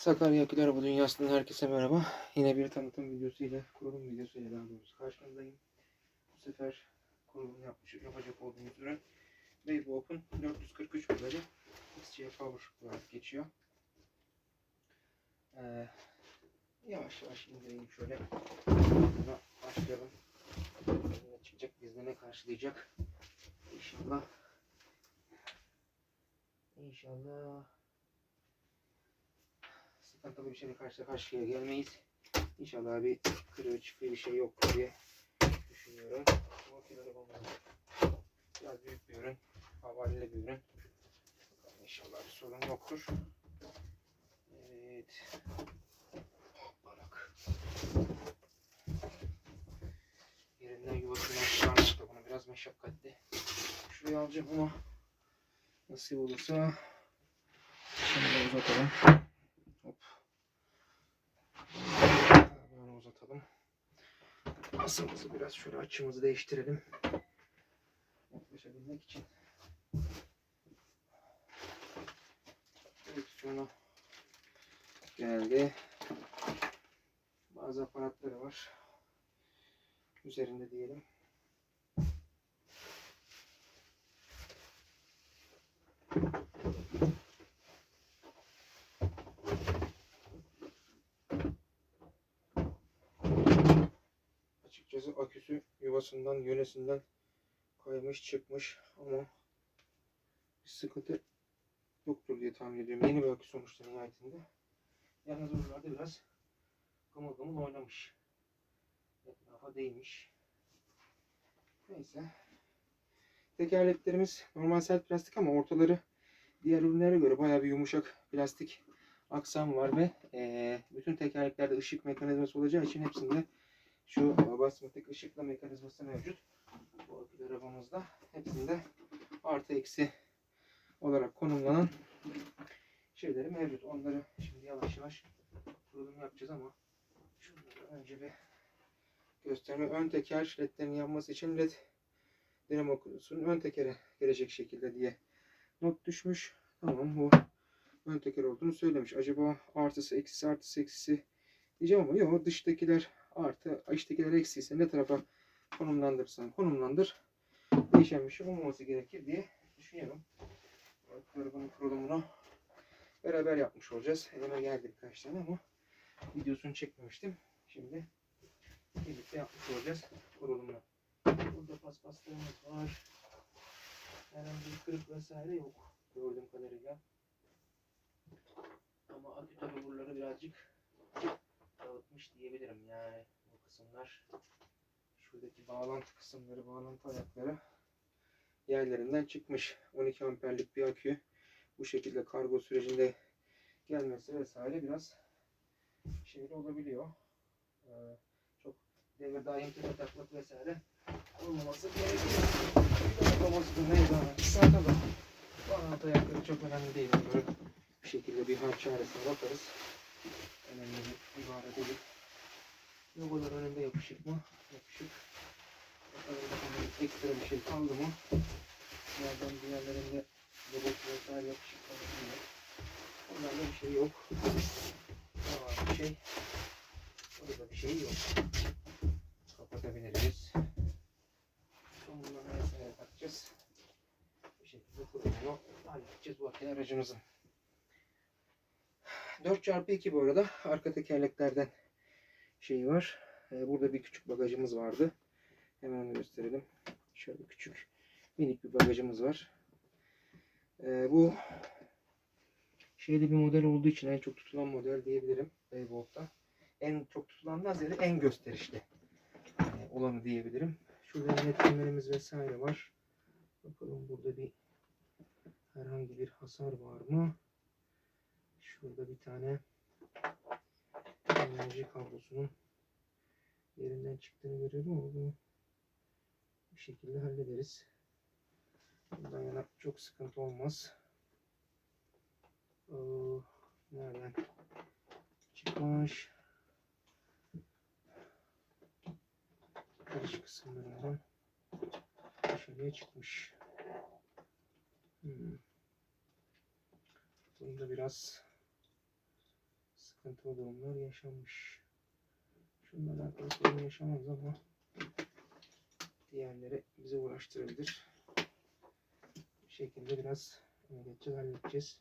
Sakarya Akül Araba Dünyası'ndan herkese merhaba. Yine bir tanıtım videosuyla, kurulum videosuyla daha doğrusu karşınızdayım. Bu sefer kurulum yapmış, yapacak olduğumuz ürün Wave Open 443 modeli XC Power olarak geçiyor. Ee, yavaş yavaş indireyim şöyle. Buna başlayalım. Ne çıkacak, bizde ne karşılayacak? İnşallah. İnşallah bir şeyle karşı karşıya gelmeyiz. İnşallah bir kırığı çıkığı bir şey yok diye düşünüyorum. Bu bulmadım. Biraz büyük bir ürün. Havaliyle bir ürün. Bakalım İnşallah bir sorun yoktur. Evet. Hoppanak. Yerinden yuvasından çıkarmak da bunu biraz meşakkatli. Şuraya alacağım ama nasıl olursa şimdi uzatalım. Uzatalım. Asımızı biraz şöyle açımızı değiştirelim. Yaklaşabilmek için. Direksiyonu geldi. Bazı aparatları var. Üzerinde diyelim. Açıkçası aküsü yuvasından, yönesinden kaymış çıkmış ama bir sıkıntı yoktur diye tahmin ediyorum. Yeni bir akü sonuçta nihayetinde. Yalnız buralarda biraz gımıl gımıl oynamış. Etrafa değmiş. Neyse. Tekerleklerimiz normal sert plastik ama ortaları diğer ürünlere göre bayağı bir yumuşak plastik aksam var ve eee, bütün tekerleklerde ışık mekanizması olacağı için hepsinde şu basmatik ışıkla mekanizması mevcut. Bu akülü arabamızda hepsinde artı eksi olarak konumlanan şeyleri mevcut. Onları şimdi yavaş yavaş kurulum yapacağız ama şunları önce bir gösterme. Ön teker ledlerin yanması için led dinamo kutusunun ön tekere gelecek şekilde diye not düşmüş. Tamam bu ön teker olduğunu söylemiş. Acaba artısı eksisi artısı eksisi diyeceğim ama yok dıştakiler artı içtekiler eksi ise ne tarafa konumlandırırsan konumlandır. Değişen bir şey olmaması gerekir diye düşünüyorum. Arabanın kurulumunu beraber yapmış olacağız. Elime geldi birkaç tane ama videosunu çekmemiştim. Şimdi birlikte yapmış olacağız kurulumunu. Burada paspaslarımız var. Herhangi bir kırık vesaire yok gördüğüm kadarıyla. Ama akü tabi buraları birazcık dağıtmış diyebilirim. Yani bu kısımlar şuradaki bağlantı kısımları bağlantı ayakları yerlerinden çıkmış. 12 amperlik bir akü bu şekilde kargo sürecinde gelmesi vesaire biraz şeyli olabiliyor. Ee, çok devir daim tepe takmak vesaire olmaması gerekiyor. Olmaması da neydi ama zaten da bağlantı ayakları çok önemli değil. Onları bir şekilde bir harç çaresine bakarız önemli bir ibare değil. Logolar önünde yapışık mı? Yapışık. Bakalım ekstra bir şey kaldı mı? Nereden diğerlerinde logosu vesaire yapışık kaldı mı? Onlarda bir şey yok. Ne var bir şey? Orada bir şey yok. Kapatabiliriz. Sonuna vesaire takacağız. Bu şekilde kurulumu halledeceğiz bu aracımızın. 4x2 bu arada. Arka tekerleklerden şey var. Ee, Burada bir küçük bagajımız vardı. Hemen gösterelim. Şöyle küçük minik bir bagajımız var. Ee, Bu şeyli bir model olduğu için en çok tutulan model diyebilirim. Baybolt'ta. En çok tutulandan ziyade en gösterişli e, olanı diyebilirim. Şurada yönetmenlerimiz vesaire var. Bakalım burada bir herhangi bir hasar var mı? Şurada bir tane enerji kablosunun yerinden çıktığını görüyorum ama bunu bir şekilde hallederiz. Bundan yana çok sıkıntı olmaz. Ee, nereden çıkmış? Karış kısımlarından dışarıya çıkmış. Hmm. Bunda biraz sıkıntılı durumlar yaşanmış. Şunlarla alakalı sorun yaşamaz ama diğerleri bize uğraştırabilir. Bu şekilde biraz geçeceğiz, halledeceğiz.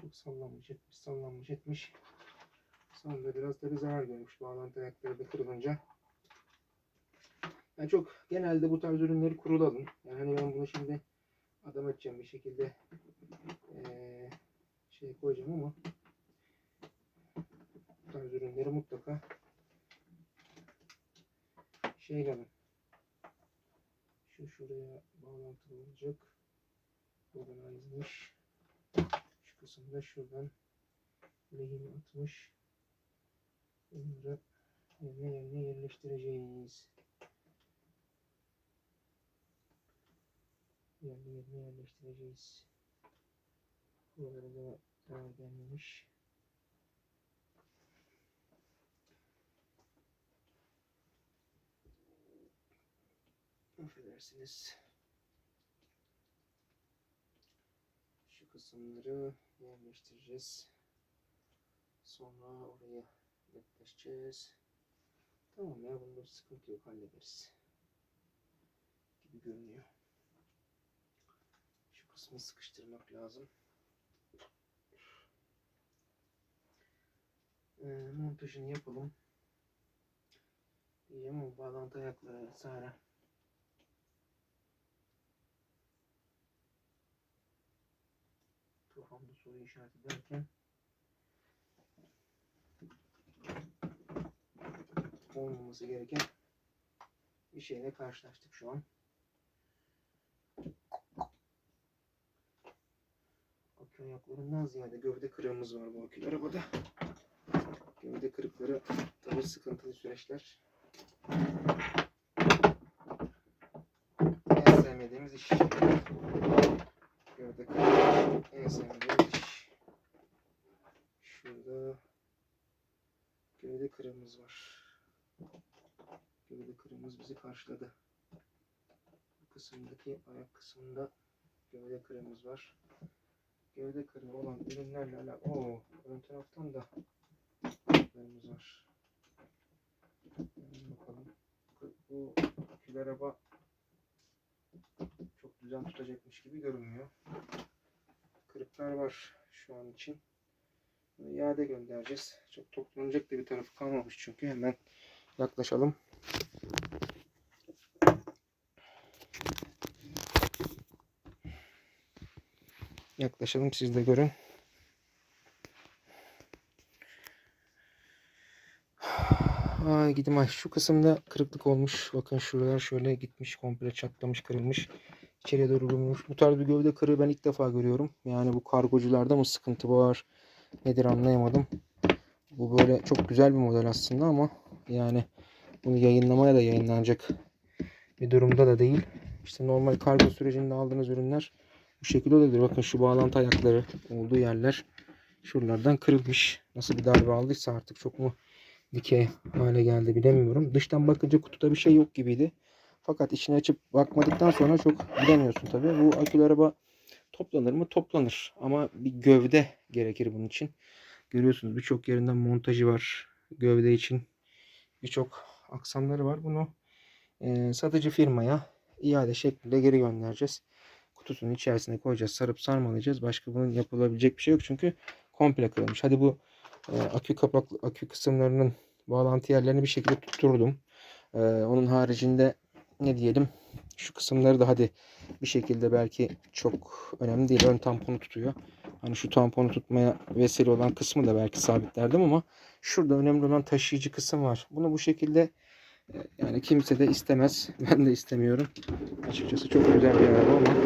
Çok sallanmış etmiş, sallanmış etmiş. Sonunda biraz tabi zarar görmüş bağlantı ayakları da kırılınca. Yani çok genelde bu tarz ürünleri kurulalım. Yani hani ben bunu şimdi adam edeceğim bir şekilde eee şey koyacağım ama bu tarz ürünleri mutlaka şey alın. Şu şuraya bağlantılı olacak. Buradan ayrılmış. Şu kısımda şuradan lehimi atmış. Bunları yerine yerine yerleştireceğiz. Yerine yerine yerleştireceğiz. Buralara da gelmemiş. Affedersiniz. Şu kısımları yerleştireceğiz. Sonra oraya yaklaşacağız. Tamam ya bunda sıkıntı yok hallederiz. Gibi görünüyor. Şu kısmı sıkıştırmak lazım. Ee, montajını yapalım. Diyeceğim ama bağlantı ayakları vesaire. Kafamda soru işareti derken olmaması gereken bir şeyle karşılaştık şu an. Akü ayaklarından ziyade gövde kırığımız var bu akülü arabada. Gövde kırıkları tabii sıkıntılı süreçler. En sevmediğimiz iş. Gövde kırığı en sevmediğimiz iş. Şurada gövde kırığımız var. Gövde kırığımız bizi karşıladı. Bu kısımdaki ayak kısmında gövde kırığımız var. Gövde kırığı olan ürünlerle alakalı. Oo, ön taraftan da kırığımız var. Hemen bakalım. Bu akülü araba çok düzen tutacakmış gibi görünmüyor. Kırıklar var şu an için. Bunu iade göndereceğiz. Çok toplanacak da bir tarafı kalmamış çünkü hemen yaklaşalım. Yaklaşalım siz de görün. Ay gidim ay şu kısımda kırıklık olmuş. Bakın şuralar şöyle gitmiş komple çatlamış kırılmış. İçeriye doğru vurulmuş. Bu tarz bir gövde kırığı ben ilk defa görüyorum. Yani bu kargocularda mı sıkıntı var nedir anlayamadım. Bu böyle çok güzel bir model aslında ama yani bunu yayınlamaya da yayınlanacak bir durumda da değil. İşte normal kargo sürecinde aldığınız ürünler bu şekilde olabilir. Bakın şu bağlantı ayakları olduğu yerler şuralardan kırılmış. Nasıl bir darbe aldıysa artık çok mu dikey hale geldi bilemiyorum. Dıştan bakınca kutuda bir şey yok gibiydi. Fakat içine açıp bakmadıktan sonra çok bilemiyorsun tabii. Bu akülü araba toplanır mı? Toplanır. Ama bir gövde gerekir bunun için. Görüyorsunuz birçok yerinden montajı var. Gövde için birçok aksamları var. Bunu e, satıcı firmaya iade şeklinde geri göndereceğiz. Kutusunun içerisine koyacağız. Sarıp sarmalayacağız. Başka bunun yapılabilecek bir şey yok. Çünkü komple kırılmış. Hadi bu akü kapak akü kısımlarının bağlantı yerlerini bir şekilde tutturdum. E, onun haricinde ne diyelim şu kısımları da hadi bir şekilde belki çok önemli değil. Ön tamponu tutuyor. Hani şu tamponu tutmaya vesile olan kısmı da belki sabitlerdim ama şurada önemli olan taşıyıcı kısım var. Bunu bu şekilde e, yani kimse de istemez. Ben de istemiyorum. Açıkçası çok güzel bir araba ama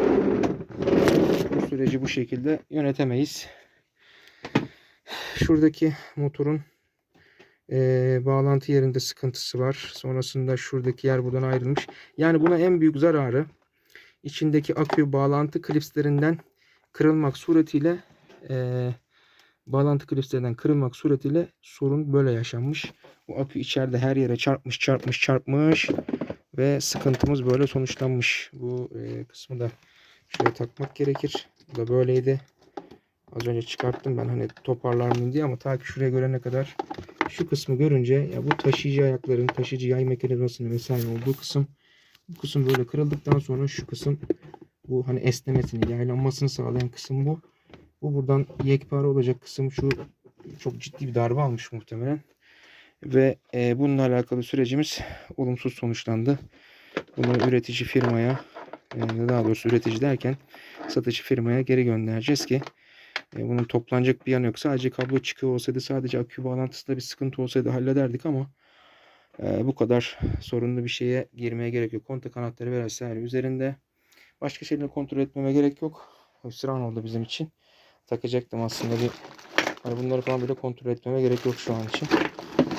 bu süreci bu şekilde yönetemeyiz. Şuradaki motorun e, bağlantı yerinde sıkıntısı var. Sonrasında şuradaki yer buradan ayrılmış. Yani buna en büyük zararı içindeki akü bağlantı klipslerinden kırılmak suretiyle e, bağlantı klipslerinden kırılmak suretiyle sorun böyle yaşanmış. Bu akü içeride her yere çarpmış çarpmış çarpmış ve sıkıntımız böyle sonuçlanmış. Bu e, kısmı da şöyle takmak gerekir. Bu da böyleydi. Az önce çıkarttım ben hani toparlar mıyım diye ama ta ki şuraya görene kadar şu kısmı görünce ya bu taşıyıcı ayakların, taşıyıcı yay mekanizmasının vesaire olduğu kısım bu kısım böyle kırıldıktan sonra şu kısım bu hani esnemesini, yaylanmasını sağlayan kısım bu. Bu buradan yekpare olacak kısım şu çok ciddi bir darbe almış muhtemelen. Ve e, bununla alakalı sürecimiz olumsuz sonuçlandı. Bunu üretici firmaya e, daha doğrusu üretici derken satıcı firmaya geri göndereceğiz ki e, bunun toplanacak bir yanı yok. Sadece kablo çıkıyor olsaydı sadece akü bağlantısında bir sıkıntı olsaydı hallederdik ama e, bu kadar sorunlu bir şeye girmeye gerek yok. Kontak kanatları ve vesaire üzerinde. Başka şeyleri kontrol etmeme gerek yok. Hüsran oldu bizim için. Takacaktım aslında bir hani bunları falan bile kontrol etmeme gerek yok şu an için.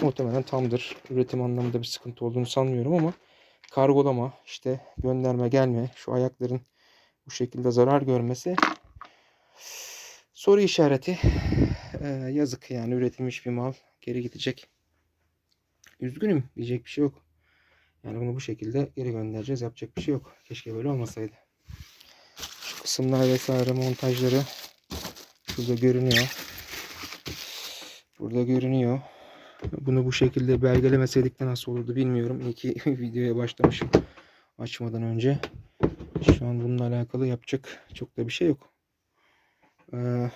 Muhtemelen tamdır. Üretim anlamında bir sıkıntı olduğunu sanmıyorum ama kargolama, işte gönderme gelme, şu ayakların bu şekilde zarar görmesi soru işareti. Ee, yazık yani üretilmiş bir mal geri gidecek. Üzgünüm diyecek bir şey yok. Yani bunu bu şekilde geri göndereceğiz. Yapacak bir şey yok. Keşke böyle olmasaydı. Şu kısımlar vesaire montajları şurada görünüyor. Burada görünüyor. Bunu bu şekilde belgelemeseydik de nasıl olurdu bilmiyorum. İyi ki videoya başlamışım açmadan önce. Şu an bununla alakalı yapacak çok da bir şey yok. Ee,